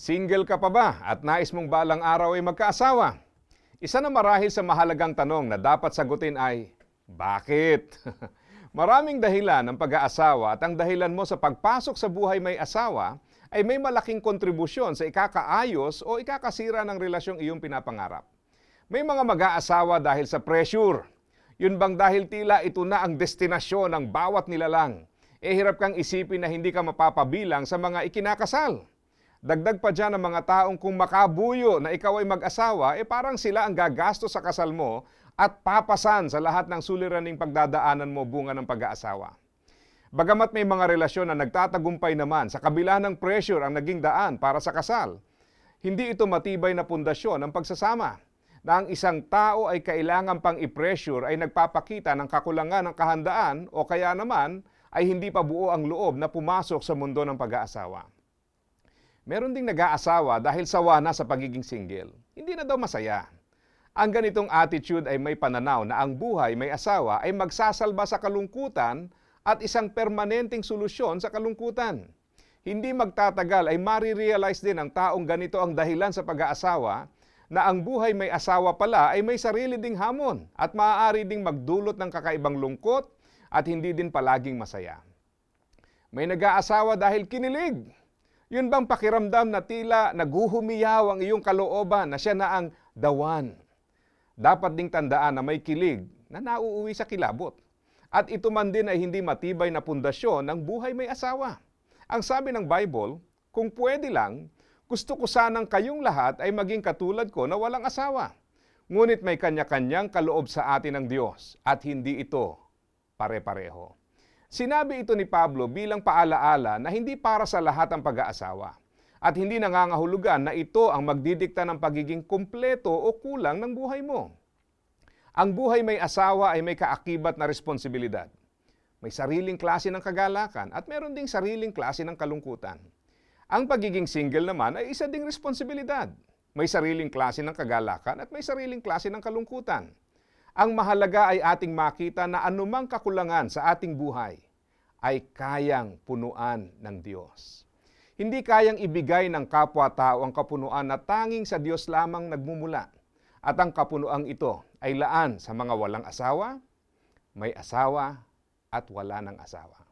Single ka pa ba at nais mong balang araw ay magkaasawa? Isa na marahil sa mahalagang tanong na dapat sagutin ay, bakit? Maraming dahilan ng pag-aasawa at ang dahilan mo sa pagpasok sa buhay may asawa ay may malaking kontribusyon sa ikakaayos o ikakasira ng relasyong iyong pinapangarap. May mga mag-aasawa dahil sa pressure. Yun bang dahil tila ito na ang destinasyon ng bawat nilalang? Eh hirap kang isipin na hindi ka mapapabilang sa mga ikinakasal. Dagdag pa dyan ang mga taong kung makabuyo na ikaw ay mag-asawa, eh parang sila ang gagasto sa kasal mo at papasan sa lahat ng suliraning pagdadaanan mo bunga ng pag-aasawa. Bagamat may mga relasyon na nagtatagumpay naman sa kabila ng pressure ang naging daan para sa kasal, hindi ito matibay na pundasyon ng pagsasama na ang isang tao ay kailangan pang i-pressure ay nagpapakita ng kakulangan ng kahandaan o kaya naman ay hindi pa buo ang loob na pumasok sa mundo ng pag-aasawa. Meron ding nag-aasawa dahil sawa na sa pagiging single. Hindi na daw masaya. Ang ganitong attitude ay may pananaw na ang buhay may asawa ay magsasalba sa kalungkutan at isang permanenteng solusyon sa kalungkutan. Hindi magtatagal ay marirealize din ng taong ganito ang dahilan sa pag-aasawa na ang buhay may asawa pala ay may sarili ding hamon at maaari ding magdulot ng kakaibang lungkot at hindi din palaging masaya. May nag-aasawa dahil kinilig. Yun bang pakiramdam na tila naguhumiyaw ang iyong kalooban na siya na ang one? Dapat ding tandaan na may kilig na nauuwi sa kilabot. At ito man din ay hindi matibay na pundasyon ng buhay may asawa. Ang sabi ng Bible, kung pwede lang, gusto ko sanang kayong lahat ay maging katulad ko na walang asawa. Ngunit may kanya-kanyang kaloob sa atin ng Diyos at hindi ito pare-pareho. Sinabi ito ni Pablo bilang paalaala na hindi para sa lahat ang pag-aasawa at hindi nangangahulugan na ito ang magdidikta ng pagiging kumpleto o kulang ng buhay mo. Ang buhay may asawa ay may kaakibat na responsibilidad. May sariling klase ng kagalakan at meron ding sariling klase ng kalungkutan. Ang pagiging single naman ay isa ding responsibilidad. May sariling klase ng kagalakan at may sariling klase ng kalungkutan. Ang mahalaga ay ating makita na anumang kakulangan sa ating buhay ay kayang punuan ng Diyos. Hindi kayang ibigay ng kapwa-tao ang kapunuan na tanging sa Diyos lamang nagmumula. At ang kapunuan ito ay laan sa mga walang asawa, may asawa, at wala ng asawa.